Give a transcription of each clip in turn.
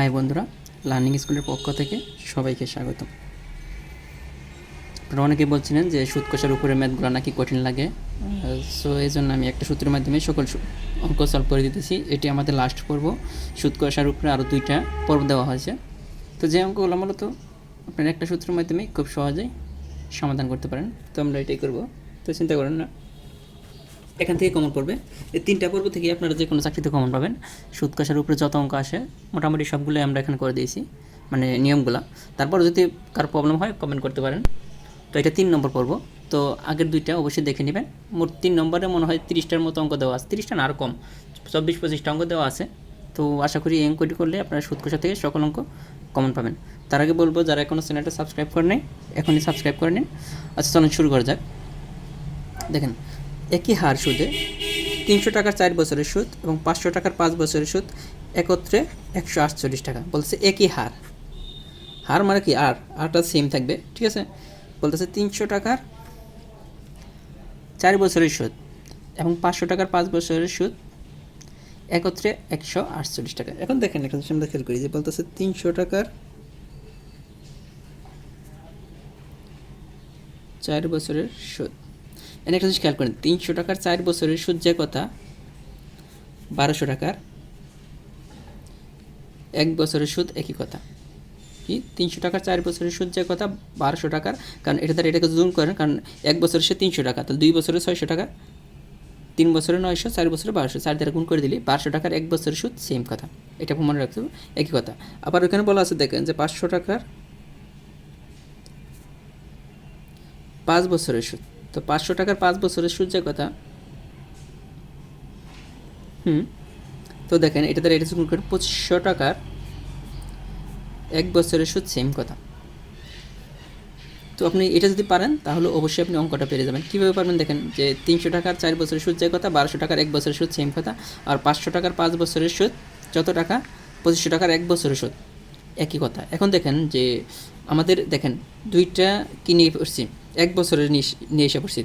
High বন্ধুরা learning স্কুলের পক্ষ থেকে সবাইকে স্বাগত আপনারা অনেকেই বলছিলেন যে সুদ কষার উপরে ম্যাথগুলো নাকি কঠিন লাগে। সো এই জন্য আমি একটা সূত্রের মাধ্যমে সকল অঙ্ক সলভ করে দিতেছি। এটি আমাদের লাস্ট পর্ব। সুদ কষার উপরে আরও দুইটা পর্ব দেওয়া হয়েছে। তো যে অঙ্কগুলো মূলত আপনারা একটা সূত্রের মাধ্যমে খুব সহজেই সমাধান করতে পারেন, তো আমরা এটাই করব। তো চিন্তা করেন না এখান থেকে কমন পড়বে। এই তিনটা পর্ব থেকে আপনারা যে কোনো চাকরিতে কমন পাবেন। সুদ কষার উপরে যত অঙ্ক আসে, মোটামুটি সবগুলোই আমরা এখানে করে দিয়েছি মানে নিয়মগুলা। তারপর যদি কারও প্রবলেম হয় কমেন্ট করতে পারেন। তো এটা তিন নম্বর পর্ব। তো আগের দুইটা অবশ্যই দেখে নেবেন। মোট তিন নম্বরে মনে হয় তিরিশটার মতো অঙ্ক দেওয়া আছে। তিরিশটা না আরও কম। চব্বিশ, পঁচিশটা অঙ্ক দেওয়া আছে। তো আশা করি এই অঙ্কটি করলে আপনারা সুদ কষা থেকে সকল অঙ্ক কমন পাবেন। তার আগে বলব, যারা এখনও চ্যানেলটা সাবস্ক্রাইব করে নেই, এখনই সাবস্ক্রাইব করে নিন। আচ্ছা চলুন শুরু করা যাক। দেখেন একই হার সুদে। তিনশো টাকার চার বছরের সুদ এবং পাঁচশো টাকার পাঁচ বছরের সুদ একত্রে একশো আটচল্লিশ টাকা। বলছে একই হার। হার মানে কি? আর। আরটা সেম থাকবে, ঠিক আছে? বলতেছে তিনশো টাকার চার বছরের সুদ এবং পাঁচশো টাকার পাঁচ বছরের সুদ একত্রে একশো আটচল্লিশ টাকা। এখন দেখেন জিনিস আমরা খেয়াল করি যে বলতেছে তিনশো টাকার চার বছরের সুদ। এনে একটা জিনিস খেয়াল করেন, তিনশো টাকার চার বছরের সুদ যে কথা, বারোশো টাকার এক বছরের সুদ একই কথা। কি? তিনশো টাকার চার বছরের সুদ যে কথা, বারোশো টাকার, কারণ এটা দ্বারা এটাকে জুম করেন, কারণ এক বছরের সে তিনশো টাকা, তাহলে দুই বছরের ছয়শো টাকা, তিন বছরে নয়শো, চার বছরে বারোশো, চার দ্বারা গুণ করে দিলে বারোশো টাকার এক বছরের সুদ সেম কথা। এটা মনে রাখতে একই কথা। আবার ওখানে বলা আছে, দেখেন যে পাঁচশো টাকার পাঁচ বছরের সুদ। তো পাঁচশো টাকার পাঁচ বছরের সুদ যে কথা। হুম। তো দেখেন, এটা দ্বারা এটা গুণ করে পঁচিশশো টাকার এক বছরের সুদ সেম কথা। তো আপনি এটা যদি পারেন, তাহলে অবশ্যই আপনি অঙ্কটা পেরে যাবেন। কীভাবে পারবেন দেখেন, যে তিনশো টাকার চার বছরের সুদ যে কথা, বারোশো টাকার এক বছরের সুদ সেম কথা, আর পাঁচশো টাকার পাঁচ বছরের সুদ, যত টাকা, পঁচিশশো টাকার এক বছরের সুদ, একই কথা। এখন দেখেন যে আমাদের, দেখেন, দুইটা কি নিয়ে পড়ছি এক বছরের নিয়ে এসে- পড়ছি।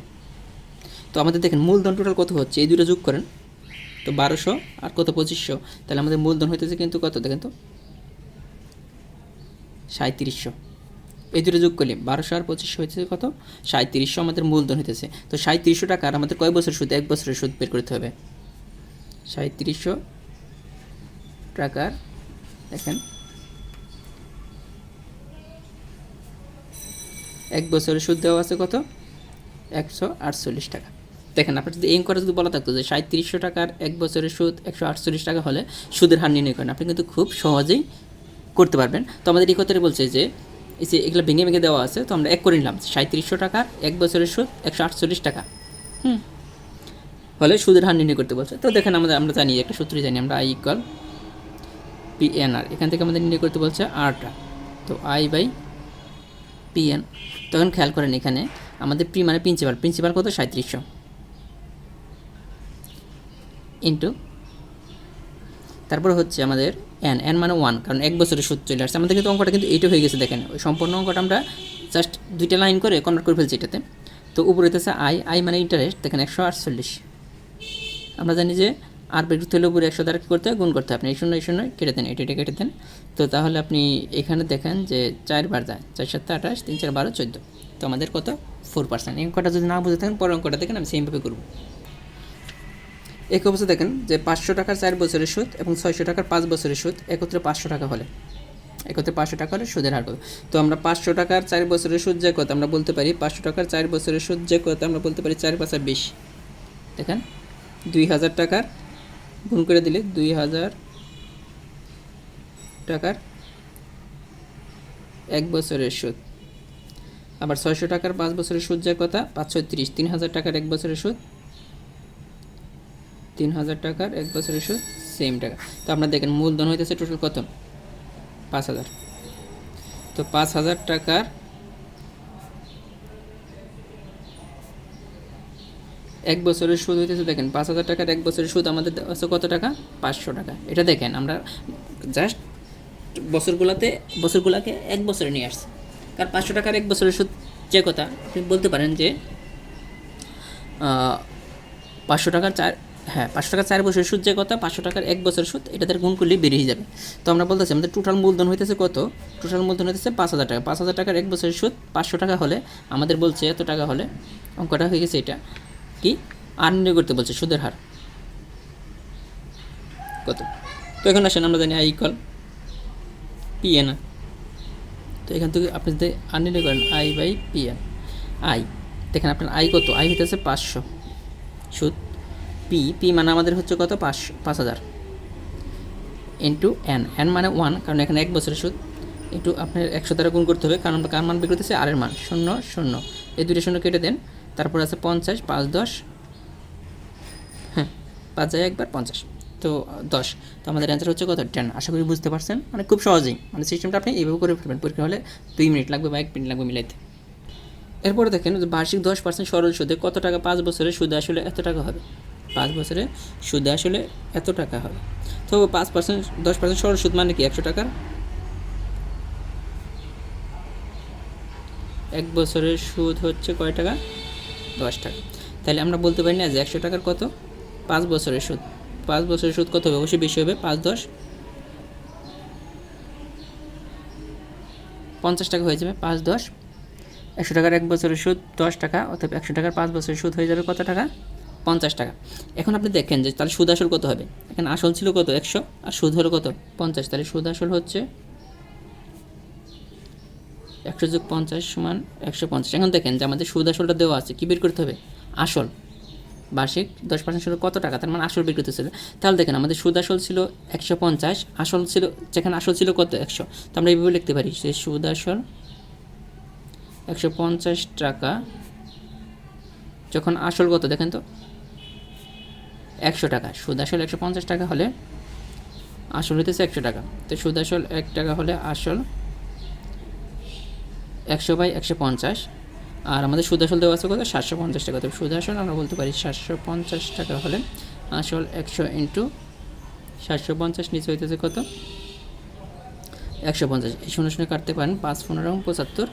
তো আমাদের দেখেন মূলধন টোটাল কত হচ্ছে? এই দুটো যোগ করেন। তো বারোশো আর কত? পঁচিশশো। তাহলে আমাদের মূলধন হইতেছে কিন্তু কত? দেখেন তো। সাঁত্রিশশো এই দুটো যোগ করলে বারোশো আর পঁচিশশো হইতেছে কত? সাঁত্রিশশো আমাদের মূলধন হইতেছে। তো সাঁত্রিশশো টাকা আর আমাদের কয় বছর সুদ? এক বছরের সুদ বের করতে হবে। সাঁত্রিশশো টাকার, দেখেন এক বছরের সুদ দেওয়া আছে কত? একশো আটচল্লিশ টাকা। দেখেন, আপনার যদি করে যদি বলা থাকতো যে সাঁত্রিশশো টাকার এক বছরের সুদ একশো আটচল্লিশ টাকা হলে সুদের হার নির্ণয় করেন, আপনি কিন্তু খুব সহজেই করতে পারবেন। তো আমাদের এই কথাটা বলছে যে, এই যে এগুলো ভেঙে ভেঙে দেওয়া আছে, তো আমরা এক করে নিলাম সাঁত্রিশশো টাকার এক বছরের সুদ একশো আটচল্লিশ টাকা। হুম। হলে সুদের হার নির্ণয় করতে বলছে। তো দেখেন, আমাদের, আমরা জানি, একটা সূত্রই জানি, আমরা I equal P N R, এখান থেকে আমাদের নির্ণয় করতে বলছে আরটা। তো আই বাই পি এন তখন খেয়াল করেন এখানে, আমাদের পি মানে প্রিন্সিপাল প্রিন্সিপাল কত? সাঁত্রিশশো ইন্টু তারপরে হচ্ছে আমাদের এন এন মানে ওয়ান কারণ এক বছরের সুদ চলে আসছে। আমাদের কিন্তু অঙ্কটা কিন্তু এইটা হয়ে গেছে, দেখেন। ওই সম্পূর্ণ অঙ্কটা আমরা জাস্ট দুইটা লাইন করে কনভার্ট করে ফেলছি এটাতে। তো উপরে হইতেছে আই আই মানে ইন্টারেস্ট দেখেন একশো আটচল্লিশ। আমরা জানি যে আর বিদ্যুৎ হলে উপরে একশো দ্বারা কী করতে হয়? গুণ করতে হয়। আপনি এই শূন্য এই শূন্য কেটে দেন, এটা কেটে দেন। তো তাহলে আপনি এখানে দেখেন যে চারবার যায়। চার সাতটা আঠাশ, তিন, চার, বারো, চোদ্দ। তো আমাদের কত? ফোর পার্সেন্ট এই অঙ্কটা যদি না বুঝে থাকেন, পরের অঙ্কটা দেখেন, আমি সেমভাবে করব। এক অবস্থা দেখেন যে পাঁচশো টাকার চার বছরের সুদ এবং ছয়শো টাকার পাঁচ বছরের সুদ একত্রে পাঁচশো টাকা হলে। একত্রে পাঁচশো টাকা হলে সুদের হার কত? তো আমরা পাঁচশো টাকার চার বছরের সুদ যে কত, আমরা বলতে পারি পাঁচশো টাকার চার বছরের সুদ যে কত, আমরা বলতে পারি চার পাঁচা বিশ। দেখেন, দুই হাজার টাকার গুণ করে দিলে দুই হাজার টাকার এক বছরের সুদ। আবার ছয়শো টাকার পাঁচ বছরের সুদ যে কথা, পাঁচশো তিরিশ, তিন হাজার টাকার এক বছরের সুদ, তিন হাজার টাকার এক বছরের সুদ সেম টাকা। তো আপনার দেখেন মূলধন হইতেছে টোটাল কত? পাঁচ হাজার। তো পাঁচ হাজার টাকার এক বছরের সুদ হইতেছে, দেখেন, পাঁচ হাজার টাকার এক বছরের সুদ আমাদের আছে কত টাকা? পাঁচশো টাকা। এটা দেখেন, আমরা জাস্ট বছরগুলোতে, বছরগুলোকে এক বছরে নিয়ে আসছি। কারণ পাঁচশো টাকার এক বছরের সুদ যে কথা, আপনি বলতে পারেন যে পাঁচশো টাকার চার হ্যাঁ পাঁচশো টাকা চার বছরের সুদ যে কথা, পাঁচশো টাকার এক বছরের সুদ, এটা তার গুণ করলেই বেরিয়ে যাবে। তো আমরা বলতেছি, আমাদের টোটাল মূলধন হইতেছে কত? টোটাল মূলধন হইতেছে পাঁচ হাজার টাকা। পাঁচ হাজার টাকার এক বছরের সুদ পাঁচশো টাকা হলে আমাদের বলছে, এত টাকা হলে অঙ্কটা হয়ে গেছে এটা। কি? আর নির্ণয় করতে বলছে, সুদের হার। কত? তো এখন আসেন, আমরা জানি আই ইকুয়াল পি এন তো এখান থেকে আপনি যদি আর নির্ণয় করেন I by P N I দেখেন আপনার আই কত? আই হইতেছে পাঁচশো। সুদ পি পি মানে আমাদের হচ্ছে কত? পাঁচশো পাঁচ হাজার। ইন্টু এন এন মানে ওয়ান কারণ এখানে এক বছরের সুদ। একটু আপনার একশো দ্বারা গুণ করতে হবে, কারণ কার মান বের করতেছে? আর এর মান। শূন্য শূন্য। এই দুটো শূন্য কেটে দেন। তারপর আছে পঞ্চাশ, পাঁচ, দশ। হ্যাঁ পাঁচ যায় একবার, পঞ্চাশ। তো, দশ। তো আমাদের অ্যান্সার হচ্ছে কত? টেন আশা করি বুঝতে পারছেন। মানে খুব সহজেই। মানে সিস্টেমটা আপনি এইভাবে করে ফেলবেন। পরীক্ষা হলে দুই মিনিট লাগবে বা এক মিনিট লাগবে মিলাইতে। এরপরে দেখেন বার্ষিক দশ পার্সেন্ট সরল সুদে কত টাকা পাঁচ বছরে সুদে আসলে এত টাকা হবে? পাঁচ বছরে সুদে আসলে এত টাকা হবে। তো পাঁচ পার্সেন্ট দশ পার্সেন্ট সরল সুদ মানে কি? একশো টাকার? এক বছরের সুদ হচ্ছে কয় টাকা? দশ টাকা তাহলে আমরা বলতে পারি না যে একশো টাকার কত? পাঁচ বছরের সুদ। পাঁচ বছরের সুদ কত হবে? অবশ্যই বেশি হবে। পাঁচ, দশ? পঞ্চাশ টাকা হয়ে যাবে। পাঁচ, দশ? একশো টাকার এক বছরের সুদ দশ টাকা অথবা একশো টাকার পাঁচ বছরের সুদ হয়ে যাবে কত টাকা? পঞ্চাশ টাকা। এখন আপনি দেখেন যে তাহলে সুদ আসল কত হবে? এখানে আসল ছিল কত? একশো। আর সুদ হলো কত? পঞ্চাশ। তাহলে সুদ আসল হচ্ছে একশো যোগ পঞ্চাশ সমান একশো পঞ্চাশ। এখন দেখেন যে আমাদের সুদ আসলটা দেওয়া আছে, কী বের করতে হবে? আসল। বার্ষিক দশ পার্সেন্ট ছিল কত টাকা? তার মানে আসল বের করতে ছিল তাহলে দেখেন আমাদের সুদ আসল ছিল একশো পঞ্চাশ, আসল ছিল, যেখানে আসল ছিল কত? একশো। তো আমরা এইভাবে লিখতে পারি যে সুদ আসল একশো পঞ্চাশ টাকা, যখন আসল কত? দেখেন তো। একশো টাকা। সুদ আসল একশো পঞ্চাশ টাকা হলে আসল হইতেছে একশো টাকা। তো সুদ আসল এক টাকা হলে আসল একশো বাই একশো পঞ্চাশ। আর আমাদের সুদ আসল দেওয়া আছে কত? সাতশো পঞ্চাশ টাকা। তো সুদ আসল আমরা বলতে পারি সাতশো পঞ্চাশ টাকা হলে আসল একশো ইন্টু সাতশো পঞ্চাশ নিচে হইতেছে কত? একশো পঞ্চাশ। এই শূন্য শূন্য কাটতে পারেন পাঁচ পনেরো পঁচাত্তর।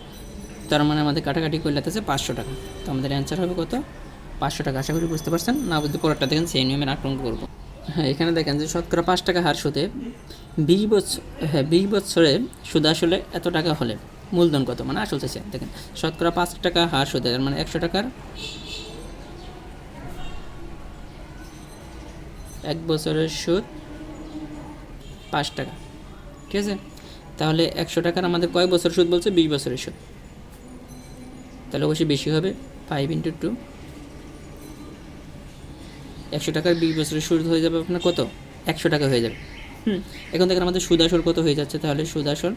তার মানে আমাদের কাটাকাটি করলে আছে পাঁচশো টাকা। তো আমাদের অ্যান্সার হবে কত? পাঁচশো টাকা। আশা করি বুঝতে পারছেন। না বুঝতে পরেরটা দেখেন সেই নিয়মের আক্রমণ করব। হ্যাঁ এখানে দেখেন যে শতকরা পাঁচ টাকা হার সুদে বিশ বছর হ্যাঁ বিশ বছরে সুদ আসলে এত টাকা হলে মূলধন কত? মানে আসল চাইছে, দেখেন, শতকরা পাঁচ টাকা হার সুদে তার মানে একশো টাকার এক বছরের সুদ পাঁচ টাকা। ঠিক আছে? তাহলে একশো টাকার আমাদের কয় বছর সুদ বলছে? বিশ বছরের সুদ। তাহলে অবশ্যই বেশি হবে ফাইভ ইন্টু টু একশো টাকার বিশ বছরের সুদ হয়ে যাবে আপনার কত? একশো টাকা হয়ে যাবে। হুম, এখন দেখেন আমাদের সুদ কত হয়ে যাচ্ছে? তাহলে সুদ আসল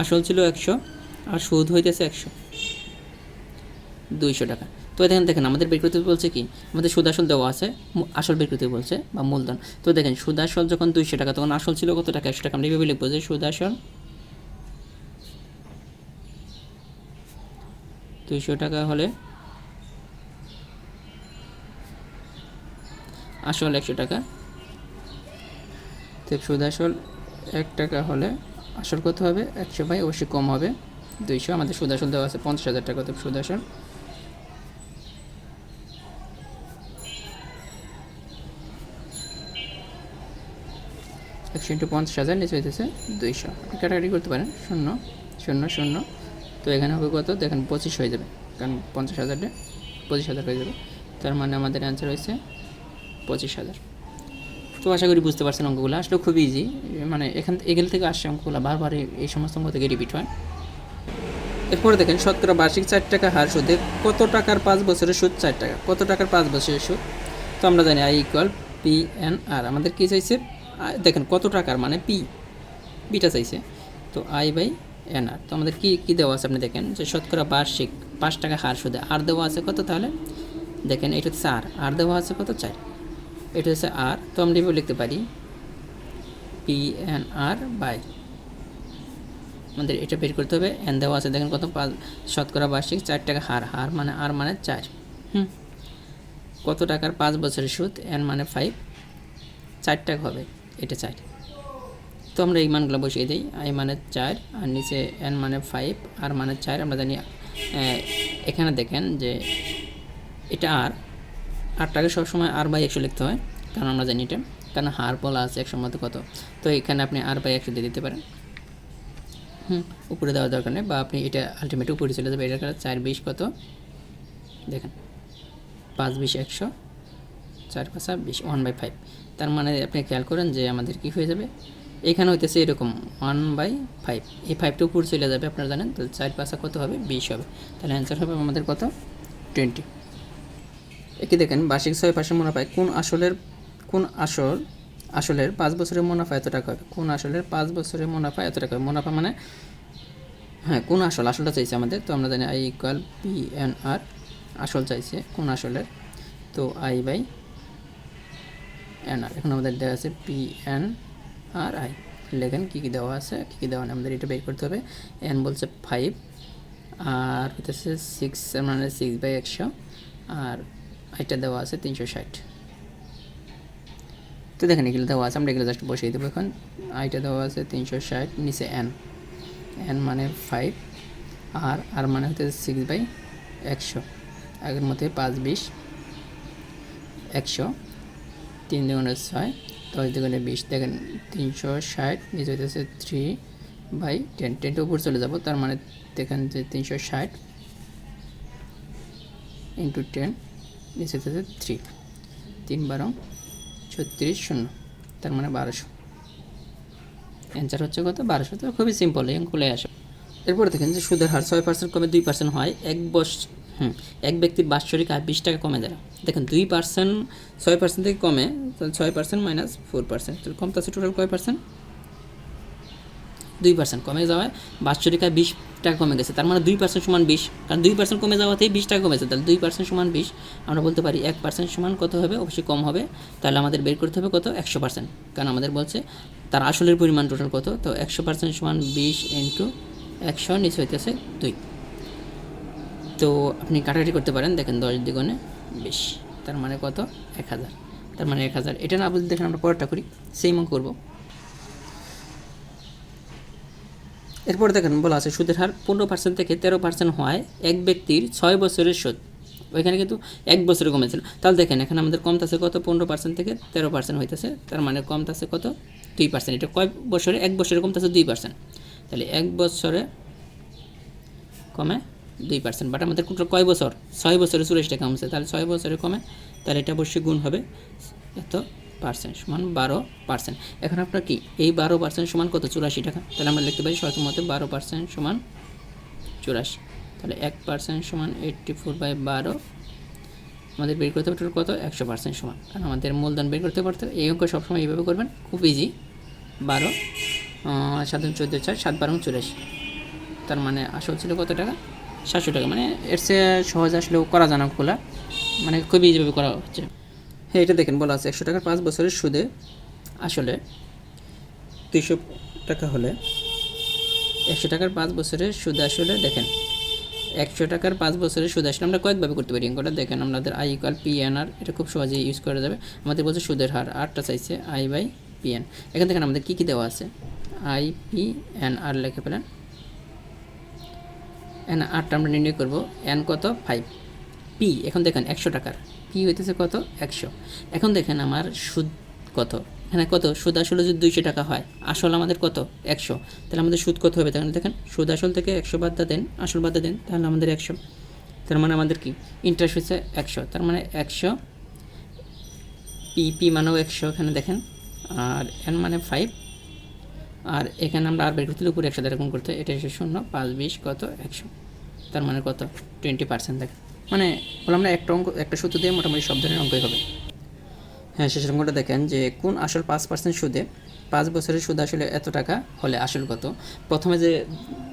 আসল ছিল একশো আর সুদ হইতেছে একশো। দুইশো টাকা। তো দেখেন দেখেন, আমাদের বের করতে বলছে কি, আমাদের সুদ আসল দেওয়া আছে আসল বের করতে বলছে, বা মূলধন। তো দেখেন, সুদ আসল যখন দুইশো টাকা, তখন আসল ছিল কত টাকা? একশো টাকা। আমরা এইভাবে লিখব যে সুদ আসল দুইশো টাকা হলে আসল একশো টাকা। সুদ আসল এক টাকা হলে আসল কত হবে? একশো বাই অবশ্যই কম হবে। দুইশো, আমাদের সুদ আসল দেওয়া আছে পঞ্চাশ হাজার টাকা তো সুদ আসল। একশো ইন্টু পঞ্চাশ হাজার নিচে হইতেছে দুইশো। আপনি কাটাকাটি করতে পারেন। শূন্য শূন্য শূন্য। তো এখানে হবে কত? দেখেন পঁচিশ হয়ে যাবে। কারণ পঞ্চাশ হাজারটা পঁচিশ হাজার হয়ে যাবে। তার মানে আমাদের অ্যান্সার হয়েছে পঁচিশ হাজার। তো আশা করি বুঝতে পারছেন অঙ্কগুলো। আসলে খুব ইজি মানে এখান এগুলো থেকে আসছে অঙ্কগুলো। বারবার এই- সমস্ত অঙ্ক থেকে রিপিট হয়। এরপরে দেখেন শতকরা বার্ষিক চার টাকা হার সুদে। কত টাকার পাঁচ বছরের সুদ? চার টাকা। কত টাকার পাঁচ বছরের সুদ? তো আমরা জানি I equal P N R আমাদের কী চাইছে? দেখেন, কত টাকার মানে পি বিটা চাইছে। তো আই বাই এন আর তো আমাদের কী কী দেওয়া আছে আপনি দেখেন? যে শতকরা বার্ষিক পাঁচ টাকা হার সুদে। আর দেওয়া আছে কত তাহলে? দেখেন, এটা হচ্ছে আর আর দেওয়া আছে কত? চার। এটা হচ্ছে আর তো আমরা এভাবে লিখতে পারি পি এন আর বাই আমাদের এটা বের করতে হবে এন দেওয়া আছে, দেখেন কত পাঁচ শতকরা বার্ষিক চার টাকা হার হার মানে আর মানে চার, হুম? কত টাকার পাঁচ বছরের সুদ এন মানে ফাইভ চার টাকা হবে, এটা চার। তো আমরা এই মানগুলো বসিয়ে দিই আই মানে চার, আর নিচে এন মানে ফাইভ আর মানে চার, আমরা জানি এখানে দেখেন যে এটা আর আটটাকে সবসময় আর বাই একশো লিখতে হয়, কারণ আমরা জানি এটা। কারণ হার বলা আছে একশোর মধ্যে কত? তো এখানে আপনি আর বাই একশো দিয়ে দিতে পারেন। হুম, উপরে দেওয়ার দরকার নেই, বা আপনি এটা আলটিমেট উপরে চলে যাবে এটা চার বিশ কত? দেখেন, পাঁচ বিশ একশো, চার পাঁচা বিশ ওয়ান বাই ফাইভ তার মানে আপনি খেয়াল করেন যে আমাদের কি হয়ে যাবে? এখানে হইতেছে এরকম ওয়ান বাই ফাইভ এই ফাইভটা উপরে চলে যাবে, আপনারা জানেন, তাহলে চার পাঁচা কত হবে? বিশ হবে। তাহলে অ্যান্সার হবে আমাদের কত? টোয়েন্টি একই দেখেন, বার্ষিক ছয় পার্সেন্ট মুনাফায় কোন আসলের, কোন আসল, আসলের পাঁচ বছরের মুনাফা এত টাকা হবে? কোন আসলের পাঁচ বছরের মুনাফা এত টাকা মুনাফা মানে হ্যাঁ কোন আসল, আসলটা চাইছে আমাদের, তো আমরা জানি I equal P N R, আসল চাইছে কোন আসলের, তো আই বাই এন আর। এখন আমাদের দেওয়া আছে পি এন আর আই। লেখেন, কী কী দেওয়া আছে, কী কী দেওয়া নেই, আমাদের এটা বের করতে হবে। এন বলছে ফাইভ, আর হইতেছে সিক্স মানে সিক্স বাই একশো, আর আইটা দেওয়া আছে, তিনশো ষাট। তো দেখেন এগুলো দেওয়া আছে, আমরা এগুলো জাস্ট বসিয়ে দেবো এখন। আইটা দেওয়া আছে, তিনশো ষাট, নিচে এন এন মানে ফাইভ আর আর মানে হচ্ছে সিক্স বাই একশো। আগের মধ্যে পাঁচ, বিশ, একশো, তিন দুগুণে ছয়, দশ দুগুণে বিশ। দেখেন তিনশো ষাট, নিচে হইতেছে থ্রি বাই টেন টেনটা উপর চলে যাব, তার মানে দেখেন যে তিনশো ষাট ইন্টু টেন নিচে থ্রি তিন বারো, ছত্রিশ শূন্য, তার মানে বারোশো। অ্যান্সার হচ্ছে কত? বারোশো। তো খুবই সিম্পল এই অঙ্কলে আসে। এরপরে দেখেন যে সুদের হার ছয় পার্সেন্ট কমে দুই পার্সেন্ট হয়, এক বস, হুম, এক ব্যক্তির বাৎসরিক আয় বিশ টাকা কমে যায় দেখেন দুই পার্সেন্ট ছয় পার্সেন্ট থেকে কমে, তাহলে ছয় পার্সেন্ট মাইনাস ফোর পার্সেন্ট তাহলে কমতেছে টোটাল কয় পার্সেন্ট দুই পার্সেন্ট কমে যাওয়ায় বাৎসরিক আয় বিশ টাকা কমে গেছে। তার মানে দুই পার্সেন্ট সমান বিশ। কারণ দুই পার্সেন্ট কমে যাওয়াতেই বিশ টাকা কমেছে। তাহলে দুই পার্সেন্ট সমান বিশ, আমরা বলতে পারি এক পার্সেন্ট সমান কত হবে? অবশ্যই কম হবে। তাহলে আমাদের বের করতে হবে কত? একশো পার্সেন্ট কারণ আমাদের বলছে তার আসলের পরিমাণ টোটাল কত? তো একশো পার্সেন্ট সমান বিশ ইন্টু একশো নিচে হইতেছে দুই। তো আপনি কাটাকাটি করতে পারেন। দেখেন দশ দ্বিগুণে বিশ। তার মানে কত? এক হাজার। তার মানে এক হাজার। এটা না বুঝতে দেখেন আমরা পরেরটা করি। সেই অঙ্ক করব। এরপর দেখেন, বলা আছে, সুদের হার পনেরো পার্সেন্ট থেকে তেরো পার্সেন্ট হওয়ায় এক ব্যক্তির ছয় বছরের সুদ। ওইখানে কিন্তু এক বছরে কমেছিল। তাহলে দেখেন, এখানে আমাদের কমতেছে কত? পনেরো পার্সেন্ট থেকে তেরো পার্সেন্ট হইতেছে। তার মানে কমতেছে কত? দুই পার্সেন্ট এটা কয় বছরে? এক বছরে কমতেছে দুই পার্সেন্ট তাহলে এক বছরে কমে দুই পার্সেন্ট বাট আমাদের টোটাল কয় বছর? ছয় বছরে চল্লিশ টাকা কমছে। তাহলে ছয় বছরে কমে, তাহলে এটা অবশ্যই গুণ হবে। এত পার্সেন্ট সমান বারো পার্সেন্ট। এখন আপনার কি? এই বারো পার্সেন্ট সমান কত? চুরাশি টাকা। তাহলে আমরা লিখতে পারি শর্ত মতে বারো পার্সেন্ট সমান চুরাশি। তাহলে এক পার্সেন্ট সমান এইট্টি ফোর বাই বারো। আমাদের বের করতে টোটাল কত? একশো পার্সেন্ট সমান। কারণ আমাদের মূলধন বের করতে পারতে এই অঙ্ক সবসময় এইভাবে করবেন। খুব ইজি বারো সাত চোদ্দ চার, সাত বারো চুরাশি। তার মানে আসল ছিল কত টাকা? সাতশো টাকা। মানে এর চেয়ে সহজ আসলেও করা জানা খোলা। মানে খুবই ইজিভাবে করা হচ্ছে। হ্যাঁ এটা দেখেন, বলা আছে। একশো টাকার পাঁচ বছরের সুদে আসলে দুইশো টাকা হলে একশো টাকার পাঁচ বছরের সুদ আসলে দেখেন, একশো টাকার পাঁচ বছরের সুদ আসলে আমরা কয়েকভাবে করতে পারি। অঙ্কটা দেখেন, আমাদের I equal P N R এটা খুব সহজেই ইউজ করা যাবে। আমাদের বলছে সুদের হার, আটটা চাইছে আই বাই পি এন এখান দেখেন, আমাদের কী কী দেওয়া আছে? আই পি এন আর লিখে পেলেন এন আটটা আমরা নির্ণয় করব। এন কত? ফাইভ পি এখন দেখেন, একশো টাকার। পি হইতেছে কত? একশো। এখন দেখেন আমার সুদ কত। এখানে কত? সুদ আসলে যদি দুইশো টাকা হয়, আসল আমাদের কত? একশো। তাহলে আমাদের সুদ কত হবে? তাহলে দেখেন, সুদ আসল থেকে একশো বাদ দেন, আসল বাদ দেন, তাহলে আমাদের একশো। তার মানে আমাদের কি? ইন্টারেস্ট হচ্ছে একশো। তার মানে একশো পি পি মানেও একশো এখানে দেখেন। আর এন মানে ফাইভ আর এখানে আমরা আর বের করতে উপরে একশো দ্বারা করতে এটা এসে শূন্য, পাঁচ, বিশ, কত? একশো। তার মানে কত? টোয়েন্টি পার্সেন্ট দেখেন। মানে বললাম না, একটা অঙ্ক, একটা সূত্র দিয়ে মোটামুটি সব ধরনের অঙ্কই হবে। হ্যাঁ শেষের অঙ্কটা দেখেন যে কোন আসল পাঁচ পার্সেন্ট সুদে পাঁচ বছরের সুদ আসলে এত টাকা হলে আসল কত? প্রথমে যে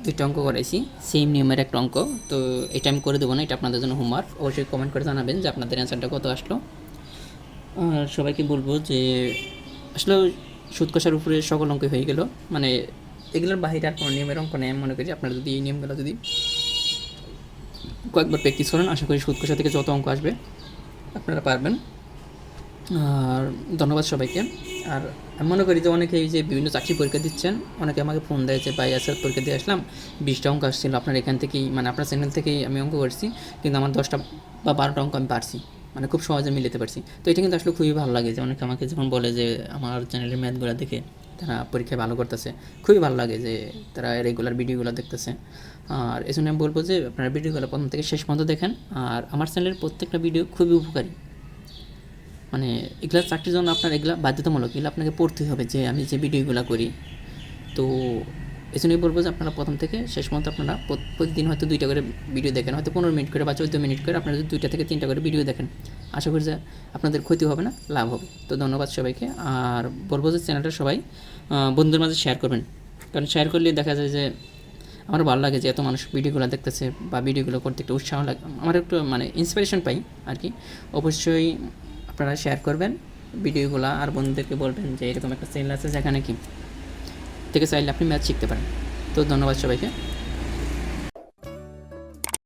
দুইটা অঙ্ক করাইছি সেম নিয়মের একটা অঙ্ক, তো এটা আমি করে দেবো না, এটা আপনাদের জন্য হোমওয়ার্ক অবশ্যই কমেন্ট করে জানাবেন যে আপনাদের অ্যান্সারটা কত আসলো। আর সবাইকে বলব যে আসলে সুদ কষার উপরে সকল অঙ্ক হয়ে গেল। মানে এগুলোর বাহিরে আর কোনো নিয়মের অঙ্ক নেই, আমি মনে করি আপনারা যদি এই নিয়মগুলো যদি কয়েকবার প্র্যাকটিস করেন। আশা করি সুদ কষা থেকে যত অঙ্ক আসবে আপনারা পারবেন। আর ধন্যবাদ সবাইকে। আর আমি মনে করি যে অনেকে এই যে বিভিন্ন চাকরি পরীক্ষা দিচ্ছেন, অনেকে আমাকে ফোন দেয় যে, ভাই আসার পরীক্ষা দিয়ে আসলাম, বিশটা অঙ্ক আসছিল, আপনার এখান থেকেই মানে আপনার চ্যানেল থেকেই আমি অঙ্ক করছি, কিন্তু আমার দশটা বা বারোটা অঙ্ক আমি পারছি। মানে খুব সহজে মিলাতে পারছি। তো এটা কিন্তু আসলে খুবই ভালো লাগে যে অনেকে আমাকে যখন বলে যে, আমার চ্যানেলের ম্যাথগুলো দেখে তারা পরীক্ষায় ভালো করতেছে। খুবই ভালো লাগে যে তারা রেগুলার ভিডিওগুলো দেখতেছে। আর এই জন্য আমি বলব যে আপনারা ভিডিওগুলো প্রথম থেকে শেষ পর্যন্ত দেখেন। আর আমার চ্যানেলের প্রত্যেকটা ভিডিও খুবই উপকারী। মানে এগুলা চাকরির জন্য আপনার এগুলা বাধ্যতামূলক, এগুলো আপনাকে পড়তে হবে যে আমি যে ভিডিওগুলো করি। তো এই জন্যই বলব যে আপনারা প্রথম থেকে শেষ পর্যন্ত আপনারা প্রতিদিন হয়তো দুইটা করে ভিডিও দেখেন, হয়তো পনেরো মিনিট করে বা চোদ্দ মিনিট করে আপনারা যদি দুইটা থেকে তিনটা করে ভিডিও দেখেন, আশা করি যে আপনাদের ক্ষতি হবে না, লাভ হবে। তো ধন্যবাদ সবাইকে। আর বলব যে চ্যানেলটা সবাই বন্ধুদের মাঝে শেয়ার করবেন। কারণ শেয়ার করলে দেখা যায় যে আমার ভালো লাগে যে এত মানুষ ভিডিওগুলো দেখতেছে বা ভিডিওগুলো করতে একটু উৎসাহ লাগে। আমার একটু মানে ইন্সপিরেশন পাই আর কি অবশ্যই আপনারা শেয়ার করবেন ভিডিওগুলো আর বন্ধুদেরকে বলবেন যে এরকম একটা সেল আছে যেখানে কি। থেকে চাইলে আপনি ম্যাথ শিখতে পারেন। তো ধন্যবাদ সবাইকে।